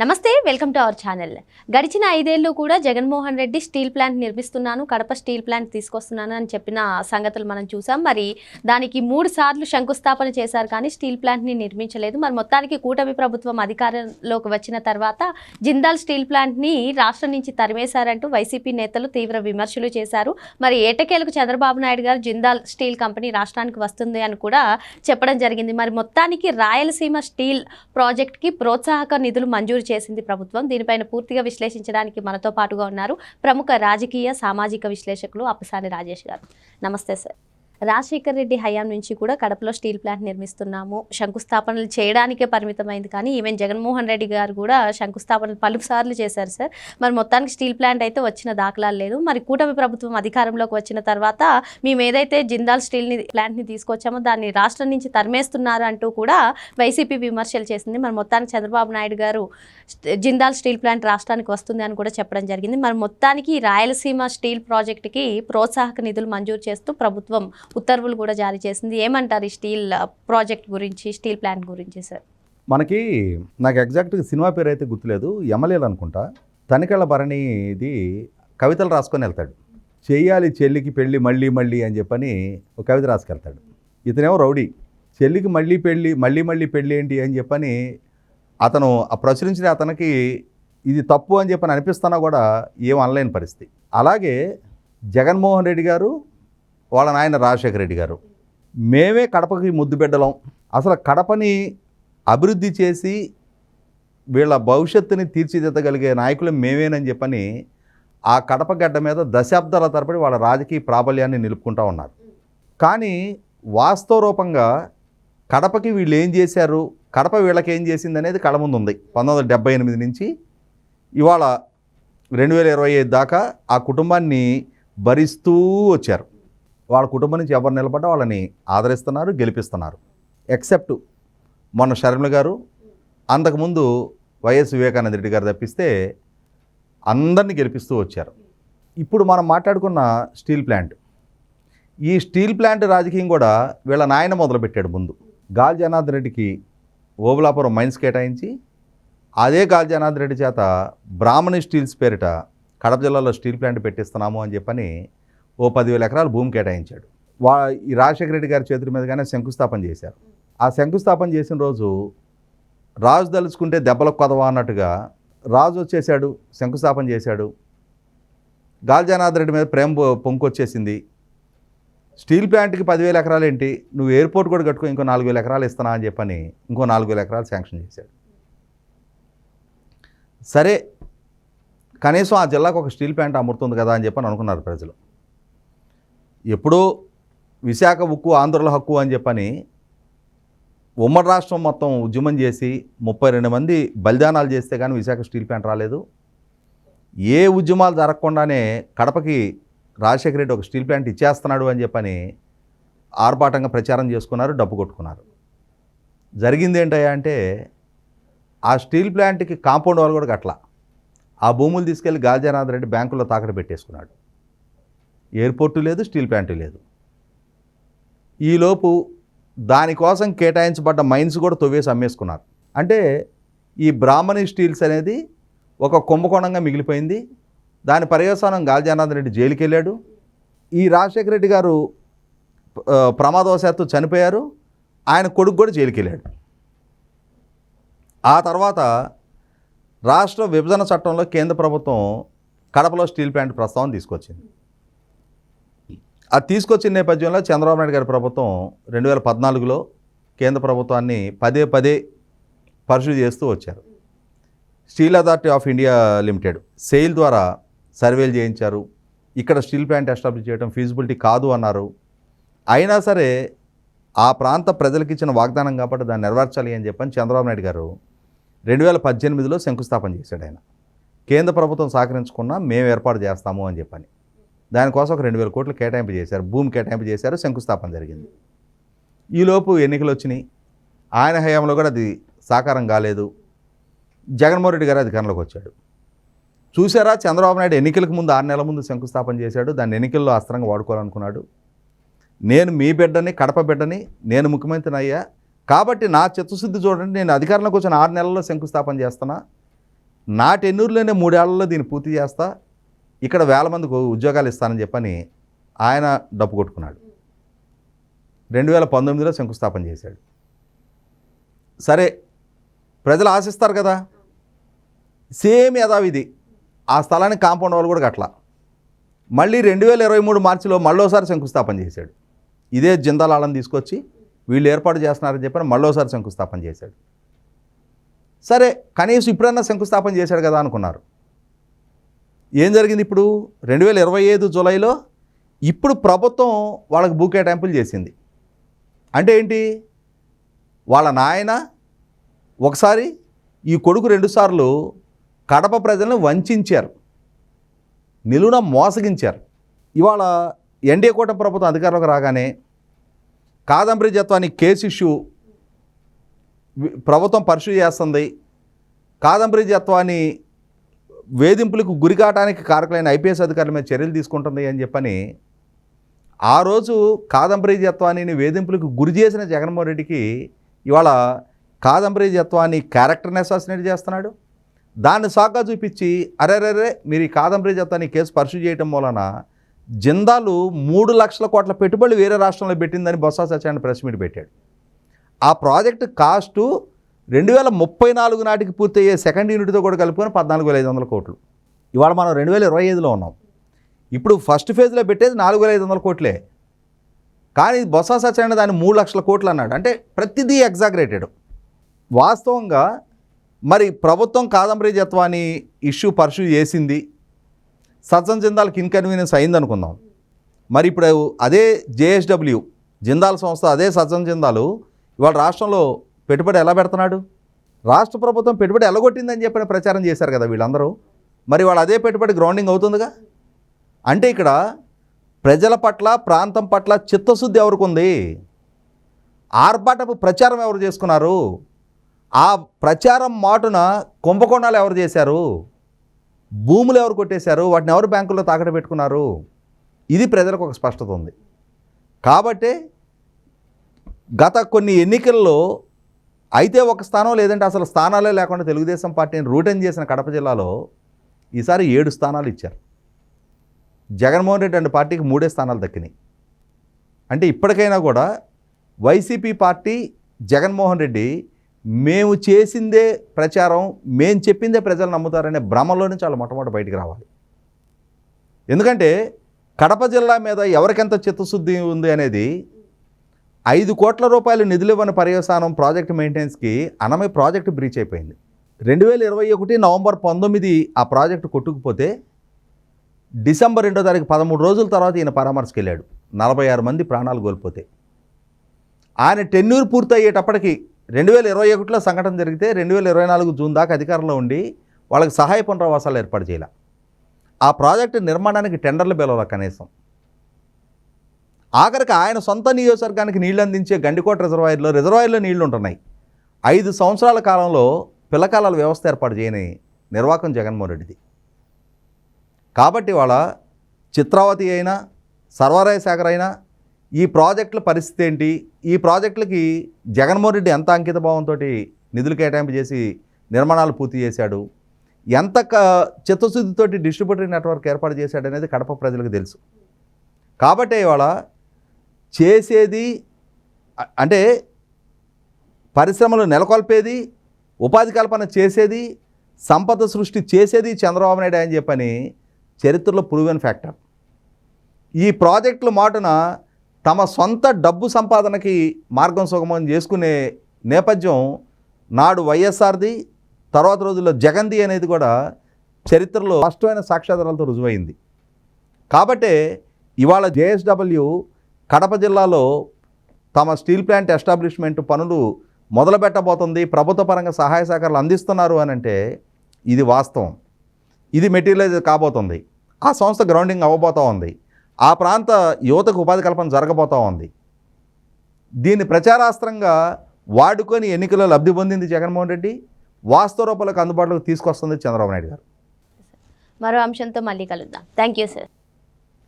నమస్తే welcome to our channel. గడిచిన ఐదేళ్ళు కూడా జగన్మోహన్ రెడ్డి స్టీల్ ప్లాంట్ నిర్మిస్తున్నాను కడప స్టీల్ ప్లాంట్ తీసుకొస్తున్నాను అని చెప్పిన సంగతులు మనం చూసాం. మరి దానికి మూడు సార్లు శంకుస్థాపన చేశారు కానీ స్టీల్ ప్లాంట్ని నిర్మించలేదు. మరి మొత్తానికి కూటమి ప్రభుత్వం అధికారంలోకి వచ్చిన తర్వాత జిందాల్ స్టీల్ ప్లాంట్ని రాష్ట్రం నుంచి తరిమేశారంటూ వైసీపీ నేతలు తీవ్ర విమర్శలు చేశారు. మరి ఏటకేలకు చంద్రబాబు నాయుడు గారు జిందాల్ స్టీల్ కంపెనీ రాష్ట్రానికి వస్తుంది అని కూడా చెప్పడం జరిగింది. మరి మొత్తానికి రాయలసీమ స్టీల్ ప్రాజెక్ట్కి ప్రోత్సాహక నిధులు మంజూరు చేసింది ప్రభుత్వం. దీనిపైన పూర్తిగా విశ్లేషించడానికి మనతో పాటుగా ఉన్నారు ప్రముఖ రాజకీయ సామాజిక విశ్లేషకులు అప్పసాని రాజేష్ గారు. నమస్తే సార్. రాజశేఖర్ రెడ్డి హయాం నుంచి కూడా కడపలో స్టీల్ ప్లాంట్ నిర్మిస్తున్నాము. శంకుస్థాపనలు చేయడానికే పరిమితమైంది. కానీ ఈవెన్ జగన్మోహన్ రెడ్డి గారు కూడా శంకుస్థాపనలు పలుసార్లు చేశారు సార్. మరి మొత్తానికి స్టీల్ ప్లాంట్ అయితే వచ్చిన దాఖలాలు లేదు. మరి కూటమి ప్రభుత్వం అధికారంలోకి వచ్చిన తర్వాత మేము ఏదైతే జిందాల్ స్టీల్ని ప్లాంట్ని తీసుకొచ్చామో దాన్ని రాష్ట్రం నుంచి తరిమేస్తున్నారు అంటూ కూడా వైసీపీ విమర్శలు చేసింది. మరి మొత్తానికి చంద్రబాబు నాయుడు గారు జిందాల్ స్టీల్ ప్లాంట్ రాష్ట్రానికి వస్తుంది అని కూడా చెప్పడం జరిగింది. మరి మొత్తానికి రాయలసీమ స్టీల్ ప్రాజెక్టుకి ప్రోత్సాహక నిధులు మంజూరు చేస్తూ ప్రభుత్వం ఉత్తర్వులు కూడా జారీ చేసింది. ఏమంటారు ఈ స్టీల్ ప్రాజెక్ట్ గురించి స్టీల్ ప్లాంట్ గురించి సార్? మనకి నాకు ఎగ్జాక్ట్గా సినిమా పేరు అయితే గుర్తులేదు. ఎమ్మెల్యేలు అనుకుంటా. తనికెళ్ళ భరణి ఇది కవితలు రాసుకొని వెళ్తాడు. చెయ్యాలి చెల్లికి పెళ్ళి మళ్ళీ మళ్ళీ అని చెప్పని ఒక కవిత రాసుకెళ్తాడు. ఇతనేమో రౌడీ. చెల్లికి మళ్ళీ పెళ్ళి మళ్ళీ మళ్ళీ పెళ్ళి ఏంటి అని చెప్పని అతను ఆ ప్రచురించిన అతనికి ఇది తప్పు అని చెప్పని అనిపిస్తున్నా కూడా ఏం అనలేని పరిస్థితి. అలాగే జగన్మోహన్ రెడ్డి గారు వాళ్ళ నాయన రాజశేఖర రెడ్డి గారు. మేమే కడపకి ముద్దు బిడ్డలం అసలు కడపని అభివృద్ధి చేసి వీళ్ళ భవిష్యత్తుని తీర్చిదిద్దగలిగే నాయకులు మేమేనని చెప్పని ఆ కడప గడ్డ మీద దశాబ్దాల తరబడి వాళ్ళ రాజకీయ ప్రాబల్యాన్ని నిలుపుకుంటూ ఉన్నారు. కానీ వాస్తవ రూపంగా కడపకి వీళ్ళు ఏం చేశారు? కడప వీళ్ళకి ఏం చేసింది అనేది కళ ముందు ఉంది. పంతొమ్మిది వందల ఎనిమిది నుంచి ఇవాళ రెండు వేల ఇరవై ఐదు దాకా ఆ కుటుంబాన్ని భరిస్తూ వచ్చారు. వాళ్ళ కుటుంబం నుంచి ఎవరు నిలబడ్డా వాళ్ళని ఆదరిస్తున్నారు గెలిపిస్తున్నారు. ఎక్సెప్ట్ మొన్న షర్మిల గారు అంతకుముందు వైఎస్ వివేకానంద రెడ్డి గారు తప్పిస్తే అందరినీ గెలిపిస్తూ వచ్చారు. ఇప్పుడు మనం మాట్లాడుకున్న స్టీల్ ప్లాంట్. ఈ స్టీల్ ప్లాంట్ రాజకీయం కూడా వీళ్ళ నాయన మొదలుపెట్టాడు ముందు. గాల్ జనార్దన్ రెడ్డికి ఓబులాపురం మైన్స్ కేటాయించి అదే గాల్ జనార్దన్ రెడ్డి చేత బ్రాహ్మణి స్టీల్స్ పేరిట కడప జిల్లాలో స్టీల్ ప్లాంట్ పెట్టిస్తున్నాము అని చెప్పని ఓ పదివేల ఎకరాలు భూమి కేటాయించాడు. వా ఈ రాజశేఖర రెడ్డి గారి చేతుల మీదుగానే శంకుస్థాపన చేశారు. ఆ శంకుస్థాపన చేసిన రోజు రాజు తలుచుకుంటే దెబ్బలకు కొదవా అన్నట్టుగా రాజు వచ్చేసాడు శంకుస్థాపన చేశాడు. గాల్జానాథ్ రెడ్డి మీద ప్రేమ పొంకొచ్చేసింది. స్టీల్ ప్లాంట్కి పదివేల ఎకరాలు ఏంటి నువ్వు ఎయిర్పోర్ట్ కూడా కట్టుకో ఇంకో నాలుగు వేల ఎకరాలు ఇస్తానా అని చెప్పని ఇంకో నాలుగు వేల ఎకరాలు శాంక్షన్ చేశాడు. సరే కనీసం ఆ జిల్లాకు ఒక స్టీల్ ప్లాంట్ అమ్ముతుంది కదా అని చెప్పని అనుకున్నారు ప్రజలు. ఎప్పుడో విశాఖ ఉక్కు ఆంధ్రుల హక్కు అని చెప్పని ఉమ్మడి రాష్ట్రం మొత్తం ఉద్యమం చేసి ముప్పై రెండు మంది బలిదానాలు చేస్తే కానీ విశాఖ స్టీల్ ప్లాంట్ రాలేదు. ఏ ఉద్యమాలు జరగకుండానే కడపకి రాజశేఖర రెడ్డి ఒక స్టీల్ ప్లాంట్ ఇచ్చేస్తున్నాడు అని చెప్పని ఆర్భాటంగా ప్రచారం చేసుకున్నారు డబ్బు కొట్టుకున్నారు. జరిగింది ఏంటయ్యా అంటే ఆ స్టీల్ ప్లాంట్కి కాంపౌండ్ వాళ్ళు కూడా కట్ల ఆ భూములు తీసుకెళ్ళి గాల్జనాథ్ రెడ్డి బ్యాంకులో తాకట్టు పెట్టేసుకున్నాడు. ఎయిర్పోర్టు లేదు స్టీల్ ప్లాంట్ లేదు. ఈలోపు దానికోసం కేటాయించబడ్డ మైన్స్ కూడా తవ్వేసి అమ్మేసుకున్నారు. అంటే ఈ బ్రాహ్మణి స్టీల్స్ అనేది ఒక కుంభకోణంగా మిగిలిపోయింది. దాని పర్యవసానం గాలిజానాథ్ రెడ్డి జైలుకి వెళ్ళాడు ఈ రాజశేఖర రెడ్డి గారు ప్రమాదవశాత్తు చనిపోయారు. ఆయన కొడుకు కూడా జైలుకి వెళ్ళాడు ఆ తర్వాత రాష్ట్ర విభజన చట్టంలో కేంద్ర ప్రభుత్వం కడపలో స్టీల్ ప్లాంట్ ప్రస్తావన తీసుకొచ్చింది. అది తీసుకొచ్చిన నేపథ్యంలో చంద్రబాబు నాయుడు గారి ప్రభుత్వం రెండు వేల పద్నాలుగులో కేంద్ర ప్రభుత్వాన్ని పదే పదే పరిశీలి చేస్తూ వచ్చారు. Steel authority of India limited SAIL ద్వారా సర్వేలు చేయించారు. ఇక్కడ స్టీల్ ప్లాంట్ ఎస్టాబ్లిష్ చేయడం ఫీజిబిలిటీ కాదు అన్నారు. అయినా సరే ఆ ప్రాంత ప్రజలకు ఇచ్చిన వాగ్దానం కాబట్టి దాన్ని నెరవేర్చాలి అని చెప్పని చంద్రబాబు నాయుడు గారు రెండు వేల పద్దెనిమిదిలో శంకుస్థాపన చేశాడు ఆయన. కేంద్ర ప్రభుత్వం సహకరించకుండా మేము ఏర్పాటు చేస్తాము అని చెప్పని. దానికోసం ఒక రెండు వేల కోట్లు కేటాయింపు చేశారు. భూమి కేటాయింపు చేశారు. శంకుస్థాపన జరిగింది. ఈలోపు ఎన్నికలు వచ్చినాయి. ఆయన హయాంలో కూడా అది సాకారం కాలేదు. జగన్మోహన్ రెడ్డి గారు అధికారంలోకి వచ్చాడు. చూసారా చంద్రబాబు నాయుడు ఎన్నికలకు ముందు ఆరు నెలల ముందు శంకుస్థాపన చేశాడు. దాన్ని ఎన్నికల్లో అస్త్రంగా వాడుకోవాలనుకున్నాడు. నేను మీ బిడ్డని కడప బిడ్డని నేను ముఖ్యమంత్రిని అయ్యా. కాబట్టి నా చిత్తశుద్ధి చూడండి. నేను అధికారంలోకి వచ్చిన ఆరు నెలల్లో శంకుస్థాపన చేస్తున్నా. నా టెన్నూరులోనే మూడేళ్ళలో దీన్ని పూర్తి చేస్తా. ఇక్కడ వేల మందికి ఉద్యోగాలు ఇస్తానని చెప్పని ఆయన డప్పు కొట్టుకున్నాడు. రెండు వేల పంతొమ్మిదిలో శంకుస్థాపన చేశాడు. సరే ప్రజలు ఆశిస్తారు కదా? సేమ్ యథావిధి. ఆ స్థలానికి కాంపౌండ్ వాళ్ళు కూడా అట్లా మళ్ళీ రెండు వేల ఇరవై మూడు మార్చిలో మళ్ళోసారి శంకుస్థాపన చేశాడు. ఇదే జిందాలాలను తీసుకొచ్చి వీళ్ళు ఏర్పాటు చేస్తున్నారని చెప్పని మళ్ళోసారి శంకుస్థాపన చేశాడు. సరే కనీసం ఇప్పుడన్నా శంకుస్థాపన చేశాడు కదా అనుకున్నారు. ఏం జరిగింది ఇప్పుడు? రెండు వేల ఇరవై ఐదు జూలైలో ఇప్పుడు ప్రభుత్వం వాళ్ళకి భూ కేటాయింపులు చేసింది. అంటే ఏంటి? వాళ్ళ నాయన ఒకసారి ఈ కొడుకు రెండుసార్లు కడప ప్రజలను వంచారు. నిలువున మోసగించారు. ఇవాళ ఎన్డీఏ కూటమి ప్రభుత్వం అధికారంలోకి రాగానే కాదంబరి జత్వాన్ని కేసు ఇష్యూ ప్రభుత్వం పరిశీలి చేస్తుంది. కాదంబరి జత్వాన్ని వేధింపులకు గురికాటానికి కారకులైన ఐపీఎస్ అధికారుల మీద చర్యలు తీసుకుంటుంది అని చెప్పని ఆ రోజు కాదంబరిజత్వాన్ని వేధింపులకు గురి చేసిన జగన్మోహన్ రెడ్డికి ఇవాళ కాదంబరి జత్వాన్ని క్యారెక్టర్ని అసాసినేట్ చేస్తున్నాడు. దాన్ని సాగా చూపించి అరెరెరే మీరు ఈ కాదంబరి కేసు పరిశీలి చేయటం వలన జిందాలు మూడు లక్షల కోట్ల పెట్టుబడి వేరే రాష్ట్రంలో పెట్టిందని బొత్స సత్యాన్ని ప్రెస్ మీట్ పెట్టాడు. ఆ ప్రాజెక్ట్ కాస్టు రెండు వేల ముప్పై నాలుగు నాటికి పూర్తయ్యే సెకండ్ యూనిట్తో కూడా కలుపుకొని పద్నాలుగు వేల ఐదు వందల కోట్లు. ఇవాళ మనం రెండు వేల ఇరవై ఐదులో ఉన్నాం. ఇప్పుడు ఫస్ట్ ఫేజ్లో పెట్టేది నాలుగు వేల ఐదు వందల కోట్లే. కానీ బొత్స సత్యనారాయణ దాన్ని మూడు లక్షల కోట్లు అన్నాడు. అంటే ప్రతిదీ ఎగ్జాగరేటెడ్. వాస్తవంగా మరి ప్రభుత్వం కాదంబరి జత్వాన్ని ఇష్యూ పర్సూ చేసింది. సత్సం జిందాల్కి ఇన్కన్వీనియన్స్ అయిందనుకుందాం. మరి ఇప్పుడు అదే జేఎస్డబ్ల్యూ జిందాల్ సంస్థ అదే సత్సం జిందాలు ఇవాళ రాష్ట్రంలో పెట్టుబడి ఎలా పెడుతున్నాడు? రాష్ట్ర ప్రభుత్వం పెట్టుబడి ఎలగొట్టిందని చెప్పిన ప్రచారం చేశారు కదా వీళ్ళందరూ. మరి వాళ్ళు అదే పెట్టుబడి గ్రౌండింగ్ అవుతుందిగా? అంటే ఇక్కడ ప్రజల పట్ల ప్రాంతం పట్ల చిత్తశుద్ధి ఎవరికి ఉంది ఆర్భాటపు ప్రచారం ఎవరు చేసుకున్నారు? ఆ ప్రచారం మాటున కుంభకోణాలు ఎవరు చేశారు? భూములు ఎవరు కొట్టేశారు? వాటిని ఎవరు బ్యాంకుల్లో తాకట పెట్టుకున్నారు? ఇది ప్రజలకు ఒక స్పష్టత ఉంది. కాబట్టి గత కొన్ని ఎన్నికల్లో అయితే ఒక స్థానం లేదంటే అసలు స్థానాలే లేకుండా తెలుగుదేశం పార్టీని రూటన్ చేసిన కడప జిల్లాలో ఈసారి ఏడు స్థానాలు ఇచ్చారు. జగన్మోహన్ రెడ్డి అండ్ పార్టీకి మూడే స్థానాలు దక్కినాయి. అంటే ఇప్పటికైనా కూడా వైసీపీ పార్టీ జగన్మోహన్ రెడ్డి మేము చేసిందే ప్రచారం మేము చెప్పిందే ప్రజలు నమ్ముతారనే భ్రమలో నుంచి వాళ్ళు మొట్టమొదటి బయటికి రావాలి. ఎందుకంటే కడప జిల్లా మీద ఎవరికెంత చిత్తశుద్ధి ఉంది అనేది ఐదు కోట్ల రూపాయలు నిధులు ఇవ్వని పర్యవసానం ప్రాజెక్ట్ మెయింటెనెన్స్కి అనమే ప్రాజెక్టు బ్రీచ్ అయిపోయింది. రెండు వేల ఇరవై ఒకటి నవంబర్ పంతొమ్మిది ఆ ప్రాజెక్టు కొట్టుకుపోతే డిసెంబర్ రెండో తారీఖు పదమూడు రోజుల తర్వాత ఈయన పరామర్శకు వెళ్ళాడు నలభై ఆరు మంది ప్రాణాలు కోల్పోతే. ఆయన టెన్యూర్ పూర్తయ్యేటప్పటికి రెండు వేల ఇరవై ఒకటిలో సంఘటన జరిగితే రెండు వేల ఇరవై నాలుగు జూన్ దాకా అధికారంలో ఉండి వాళ్ళకి సహాయ పునరావాసాలు ఏర్పాటు చేయాలి. ఆ ప్రాజెక్టు నిర్మాణానికి టెండర్లు పిలవాలి కనీసం? ఆఖరికి ఆయన సొంత నియోజకవర్గానికి నీళ్ళు అందించే గండికోట రిజర్వాయర్లో రిజర్వాయర్లో నీళ్ళు ఉంటున్నాయి. ఐదు సంవత్సరాల కాలంలో పిల్లకాలాల వ్యవస్థ ఏర్పాటు చేయని నిర్వాహకం జగన్మోహన్ రెడ్డిది. కాబట్టి వాళ్ళ చిత్రావతి అయినా సర్వరాయ సాగర్ అయినా ఈ ప్రాజెక్టుల పరిస్థితి ఏంటి? ఈ ప్రాజెక్టులకి జగన్మోహన్ రెడ్డి ఎంత అంకిత భావంతో నిధులు కేటాయింపు చేసి నిర్మాణాలు పూర్తి చేశాడు? ఎంత క చిత్తశుద్ధితోటి డిస్ట్రిబ్యూటరీ నెట్వర్క్ ఏర్పాటు చేశాడనేది కడప ప్రజలకు తెలుసు. కాబట్టి ఇవాళ చేసేది అంటే పరిశ్రమలు నెలకొల్పేది ఉపాధి కల్పన చేసేది సంపద సృష్టి చేసేది చంద్రబాబు నాయుడు అని చెప్పని చరిత్రలో ప్రూవెన్ ఫ్యాక్టర్ ఈ ప్రాజెక్టుల మాటున తమ సొంత డబ్బు సంపాదనకి మార్గం సుగమం చేసుకునే నేపథ్యం నాడు వైఎస్ఆర్ది తర్వాత రోజుల్లో జగన్ది అనేది కూడా చరిత్రలో స్పష్టమైన సాక్ష్యాధారాలతో రుజువైంది. కాబట్టే ఇవాళ జేఎస్డబ్ల్యూ కడప జిల్లాలో తమ స్టీల్ ప్లాంట్ ఎస్టాబ్లిష్మెంట్ పనులు మొదలుపెట్టబోతుంది. ప్రభుత్వ పరంగా సహాయ సహకారాలు అందిస్తున్నారు అని అంటే ఇది వాస్తవం. ఇది మెటీరియలైజ్ కాబోతుంది. ఆ సంస్థ గ్రౌండింగ్ అవ్వబోతూ ఉంది. ఆ ప్రాంత యువతకు ఉపాధి కల్పన జరగబోతూ ఉంది. దీన్ని ప్రచారాస్త్రంగా వాడుకొని ఎన్నికల్లో లబ్ధి పొందింది జగన్మోహన్ రెడ్డి. వాస్తవ రూపాలకు అందుబాటులోకి తీసుకొస్తుంది చంద్రబాబు నాయుడు గారు. మరో అంశంతో మళ్ళీ కలుద్దాం. Thank you sir